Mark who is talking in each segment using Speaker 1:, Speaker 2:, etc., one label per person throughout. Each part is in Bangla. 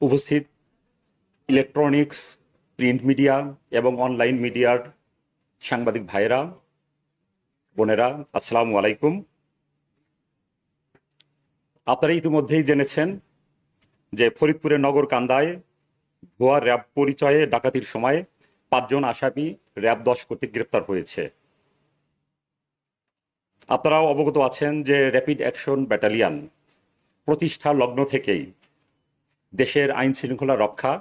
Speaker 1: উপস্থিত ইলেকট্রনিক্স প্রিন্ট মিডিয়া এবং অনলাইন মিডিয়ার সাংবাদিক ভাইয়েরা, বোনেরা, আসসালামু আলাইকুম। আপনারা ইতিমধ্যেই জেনেছেন যে ফরিদপুরের নগর কান্দায় ভুয়া র্যাব পরিচয়ে ডাকাতির সময় পাঁচজন আসামি র্যাব দশ কর্তৃক গ্রেপ্তার হয়েছে। আপনারাও অবগত আছেন যে র্যাপিড অ্যাকশন ব্যাটালিয়ান প্রতিষ্ঠা লগ্ন থেকেই দেশের আইন শৃঙ্খলা রক্ষা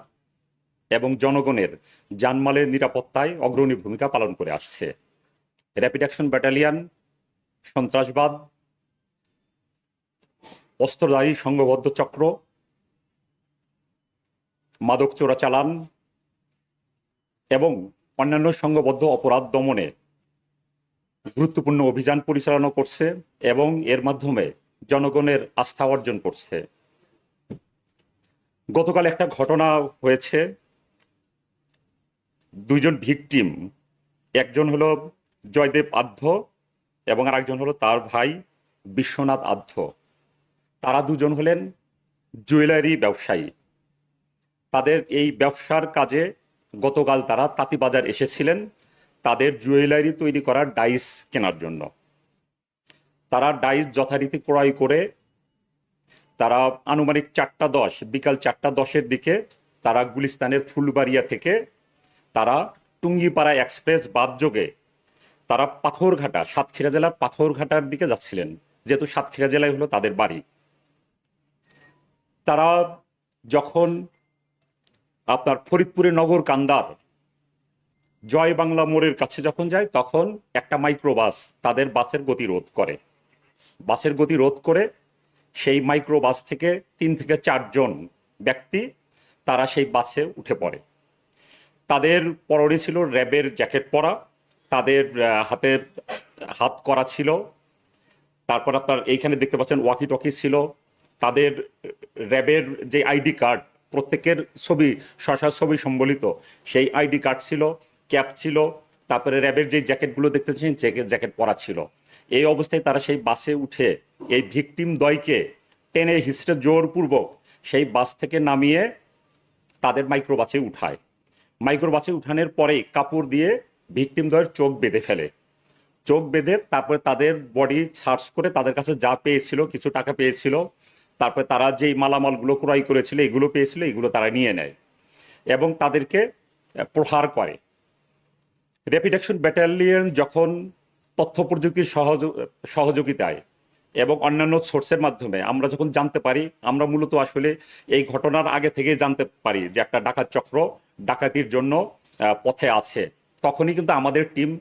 Speaker 1: এবং জনগণের জানমালের নিরাপত্তায় অগ্রণী ভূমিকা পালন করে আসছে। র্যাপিড অ্যাকশন ব্যাটালিয়ন সন্ত্রাসবাদ, অস্ত্রধারী সংঘবদ্ধ চক্র, মাদক চোরাচালান এবং অন্যান্য সংঘবদ্ধ অপরাধ দমনে গুরুত্বপূর্ণ অভিযান পরিচালনা করছে এবং এর মাধ্যমে জনগণের আস্থা অর্জন করছে। গতকাল একটা ঘটনা হয়েছে। দুইজন ভিকটিম, একজন হলো জয়দেব আধ্য এবং আরেকজন হলো তার ভাই বিশ্বনাথ আধ্য তারা দুজন হলেন জুয়েলারি ব্যবসায়ী। তাদের এই ব্যবসার কাজে গতকাল তারা তাঁতিবাজার এসেছিলেন। তাদের জুয়েলারি তৈরি করার ডাইস কেনার জন্য। তারা ডাইস যথারীতি ক্রয় করে তারা আনুমানিক চারটা দশ, বিকাল চারটা দশের দিকে তারা গুলিস্তানের ফুলবাড়িয়া থেকে তারা টুঙ্গিপাড়া এক্সপ্রেস বাদ যোগে তারা পাথরঘাটা, সাতক্ষীরা জেলার পাথরঘাটার দিকে যাচ্ছিলেন। যেহেতু সাতক্ষীরা জেলায় হলো তাদের বাড়ি। তারা যখন আপনার ফরিদপুরের নগর কান্দার জয় বাংলা মোড়ের কাছে যখন যায়, তখন একটা মাইক্রোবাস তাদের বাসের গতি রোধ করে। বাসের গতি রোধ করে সেই মাইক্রো বাস থেকে তিন থেকে চারজন ব্যক্তি, তারা সেই বাসে উঠে পড়ে। তাদের পরনে ছিল র্যাবের জ্যাকেট পরা, তাদের হাতে হাত করা ছিল, তারপর আপনার এইখানে দেখতে পাচ্ছেন ওয়াকি টকি ছিল। তাদের র্যাবের যে আইডি কার্ড, প্রত্যেকের ছবি শশা ছবি সম্বলিত, সেই আইডি কার্ড ছিল, ক্যাপ ছিল, তারপরে র্যাবের যে জ্যাকেটগুলো দেখতেছেন জ্যাকেট পরা ছিল। এই অবস্থায় তারা সেই বাসে উঠে এই ভিকটিম দয়কে টেনে হিসড়ে জোরপূর্বক সেই বাস থেকে নামিয়ে তাদের মাইক্রোবাসে উঠায়। মাইক্রোবাসে উঠানোর পরেই কাপড় দিয়ে ভিকটিম দয়ের চোখ বেঁধে ফেলে। চোখ বেঁধে তারপরে তাদের বডি সার্চ করে তাদের কাছে যা পেয়েছিল, কিছু টাকা পেয়েছিল, তারপরে তারা যেই মালামালগুলো ক্রয় করেছিল, এগুলো পেয়েছিল, এগুলো তারা নিয়ে নেয় এবং তাদেরকে প্রহার করে। র্যাপিড অ্যাকশন ব্যাটালিয়ন যখন তথ্য প্রযুক্তির সহযোগ সহযোগিতায় এবং অন্যান্য সোর্সের মাধ্যমে আমরা যখন জানতে পারি, আমরা মূলত আসলে এই ঘটনার আগে থেকে জানতে পারি যে একটা ডাকাত চক্র ডাকাতির জন্য পথে আছে। তখনই কিন্তু আমাদের টিম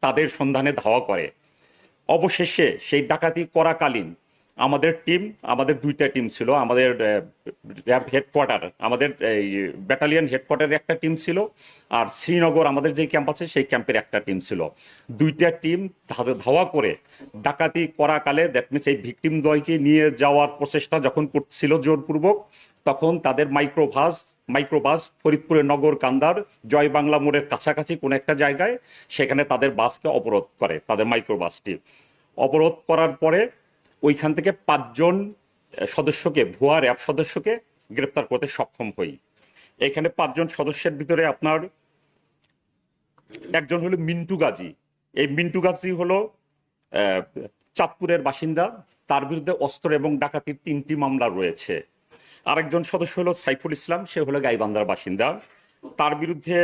Speaker 1: তাদের সন্ধানে ধাওয়া করে। অবশেষে সেই ডাকাতি করাকালীন আমাদের টিম আমাদের দুইটা টিম ছিল। আমাদের র্যাব হেডকোয়ার্টার আমাদের, এই ব্যাটালিয়ন হেডকোয়ার্টারের একটা টিম ছিল আর শ্রীনগর আমাদের যে ক্যাম্প আছে, সেই ক্যাম্পের একটা টিম ছিল। দুইটা টিম ধাওয়া করে ডাকাতি করাকালে দ্যাট মিনস এই ভিকটিম দয়কে নিয়ে যাওয়ার প্রচেষ্টা যখন করছিল জোরপূর্বক, তখন তাদের মাইক্রোভাস মাইক্রোবাস ফরিদপুরের নগর কান্দার জয় বাংলা মোড়ের কাছাকাছি কোনো একটা জায়গায়, সেখানে তাদের বাসকে অবরোধ করে, তাদের মাইক্রোবাসটি অবরোধ করার পরে ওইখান থেকে পাঁচজন সদস্যকে, ভুয়া র্যাব সদস্যকে গ্রেপ্তার করতে সক্ষম হই। এখানে পাঁচজন সদস্যের ভিতরে আপনার একজন হলো মিন্টু গাজী। এই মিন্টু গাজী হলো চাঁদপুরের বাসিন্দা। তার বিরুদ্ধে অস্ত্র এবং ডাকাতির তিনটি মামলা রয়েছে। আরেকজন সদস্য হলো সাইফুল ইসলাম, সে হলো গাইবান্ধার বাসিন্দা। তার বিরুদ্ধে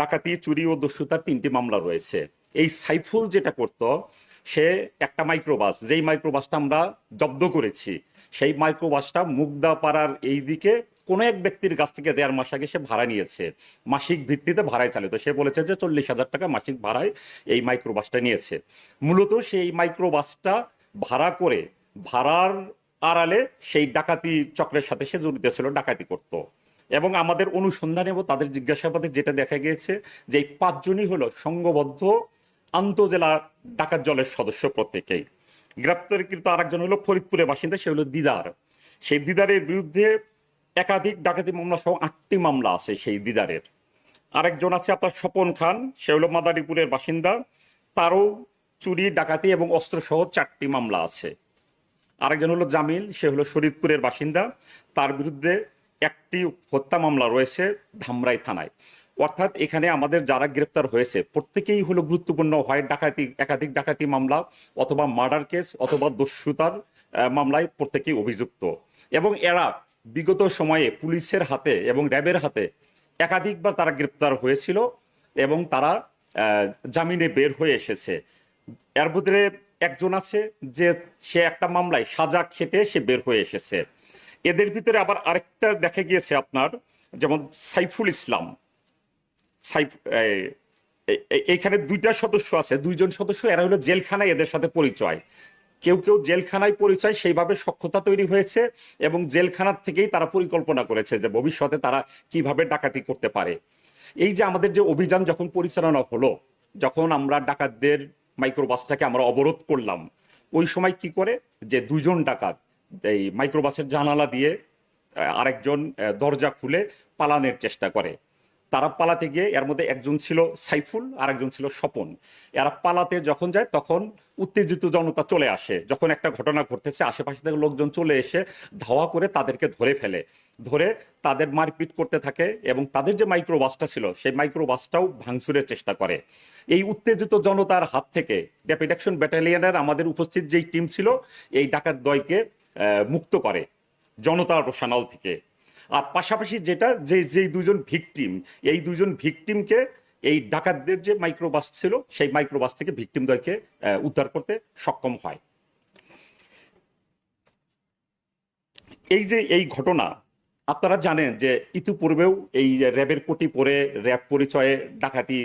Speaker 1: ডাকাতি, চুরি ও দস্যুতার তিনটি মামলা রয়েছে। এই সাইফুল যেটা করত সে একটা মাইক্রোবাস যেই মাইক্রোবাসটা আমরা জব্দ করেছি, সেই মাইক্রোবাসটা মুগদাপাড়ার এই দিকে কোনো এক ব্যক্তির কাছ থেকে দেড় মাস আগে সে ভাড়া নিয়েছে। মাসিক ভিত্তিতে ভাড়ায় চালিত। সে বলেছে যে চল্লিশ হাজার টাকা মাসিক ভাড়ায় এই মাইক্রোবাসটা নিয়েছে। মূলত সেই মাইক্রোবাসটা ভাড়া করে ভাড়ার আড়ালে সেই ডাকাতি চক্রের সাথে সে জড়িত ছিল, ডাকাতি করত। এবং আমাদের অনুসন্ধানে এবং তাদের জিজ্ঞাসাবাদে যেটা দেখা গিয়েছে যে এই পাঁচজনই হলো সংঘবদ্ধ আন্তজেলা ডাকাত জলের সদস্য প্রত্যেকেই। গ্রেপ্তারকৃত আরেকজন হলো ফরিদপুরের বাসিন্দা, সে হলো দিদার। সেই দিদারের বিরুদ্ধে একাধিক ডাকাতি মামলা সহ আটটি মামলা আছে সেই দিদারের। আরেকজন আছে আপনার স্বপন খান, সে হলো মাদারীপুরের বাসিন্দা। তারও চুরি, ডাকাতি এবং অস্ত্র সহ চারটি মামলা আছে। আরেকজন হলো জামিল, সে হলো শরীদপুরের বাসিন্দা। তার বিরুদ্ধে একটি হত্যা মামলা রয়েছে ধামরাই থানায়। অর্থাৎ এখানে আমাদের যারা গ্রেপ্তার হয়েছে, প্রত্যেকেই হলো গুরুত্বপূর্ণ হয় ডাকাতি, একাধিক ডাকাতি মামলা অথবা মার্ডার কেস অথবা দস্যুতার মামলায় প্রত্যেকেই অভিযুক্ত। এবং এরা বিগত সময়ে পুলিশের হাতে এবং র্যাবের হাতে একাধিকবার তারা গ্রেপ্তার হয়েছিল এবং তারা জামিনে বের হয়ে এসেছে। এর ভিতরে একজন আছে যে সে একটা মামলায় সাজা খেটে সে বের হয়ে এসেছে। এদের ভিতরে আবার আরেকটা দেখা গিয়েছে আপনার, যেমন সাইফুল ইসলাম। এইখানে দুইটা সদস্য আছে, দুইজন সদস্য, এরা হলো জেলখানায় এদের সাথে পরিচয়। কেউ কেউ জেলখানায় পরিচয়, সেইভাবে সক্ষতা তৈরি হয়েছে এবং জেলখানার থেকেই তারা পরিকল্পনা করেছে যে ভবিষ্যতে তারা কীভাবে ডাকাতি করতে পারে। এই যে আমাদের যে অভিযান যখন পরিচালনা হলো, যখন আমরা ডাকাতদের মাইক্রোবাসটাকে আমরা অবরোধ করলাম, ওই সময় কি করে? যে দুইজন ডাকাত, এই মাইক্রোবাসের জানালা দিয়ে আরেকজন দরজা খুলে পালানোর চেষ্টা করে। তারা পালাতে গিয়ে এর মধ্যে একজন ছিল সাইফুল আর একজন ছিল স্বপন। এরা পালাতে যখন যায়, তখন উত্তেজিত জনতা চলে আসে। যখন একটা ঘটনা ঘটতেছে আশেপাশে থেকে লোকজন চলে এসে ধাওয়া করে তাদেরকে ধরে ফেলে। ধরে তাদের মারপিট করতে থাকে এবং তাদের যে মাইক্রোবাসটা ছিল, সেই মাইক্রোবাসটাও ভাঙচুরের চেষ্টা করে। এই উত্তেজিত জনতার হাত থেকে র্যাপিড অ্যাকশন ব্যাটালিয়নের আমাদের উপস্থিত যেই টিম ছিল, এই ডাকাত দয়কে মুক্ত করে জনতার রোশানাল থেকে। আর পাশাপাশি যেটা, যে, যেই দুজন ভিকটিম, এই দুজন ভিকটিমকে এই ডাকাতদের যে মাইক্রোবাস ছিল, সেই মাইক্রোবাস থেকে ভিকটিমদেরকে উদ্ধার করতে সক্ষম হয়। এই যে, এই ঘটনা, আপনারা জানেন যে ইতিপূর্বেও এই র্যাবের কোটি পরে র্যাব পরিচয়ে ডাকাতি